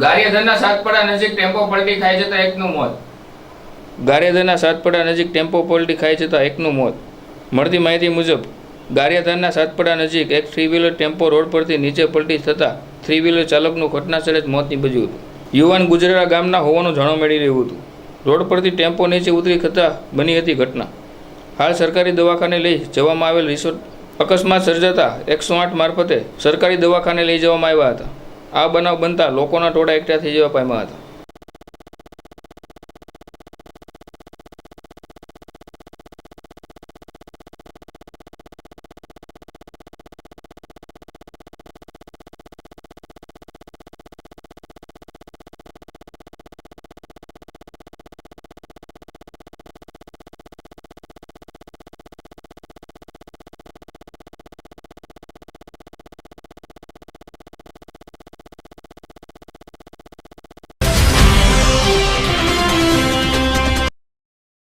ગારિયાધરના સાતપડા નજીક ટેમ્પો પલટી ખાઈ તો એકનું મોત. ગારિયાધરના સાતપડા નજીક ટેમ્પો પલટી ખાઈ તો એકનું મોત. મળતી માહિતી મુજબ, ગારિયાધરના સાતપડા નજીક એક થ્રી વ્હીલર ટેમ્પો રોડ પરથી નીચે પલટી થતાં થ્રી વ્હીલર ચાલકનું ઘટનાસ્થળે જ મોત નીપજ્યું હતું. યુવાન ગુજરાડા ગામના હોવાનું જાણવા મળી રહ્યું હતું. રોડ પરથી ટેમ્પો નીચે ઉતરી થતાં બની હતી ઘટના. હાલ સરકારી દવાખાને લઈ જવામાં આવેલ રિસોર્ટ અકસ્માત સર્જાતા એકસો આઠ મારફતે સરકારી દવાખાને લઈ જવામાં આવ્યા હતા. આ બનાવ બનતા લોકોના ટોળા એકઠા થઈ જવા પામ્યા હતા.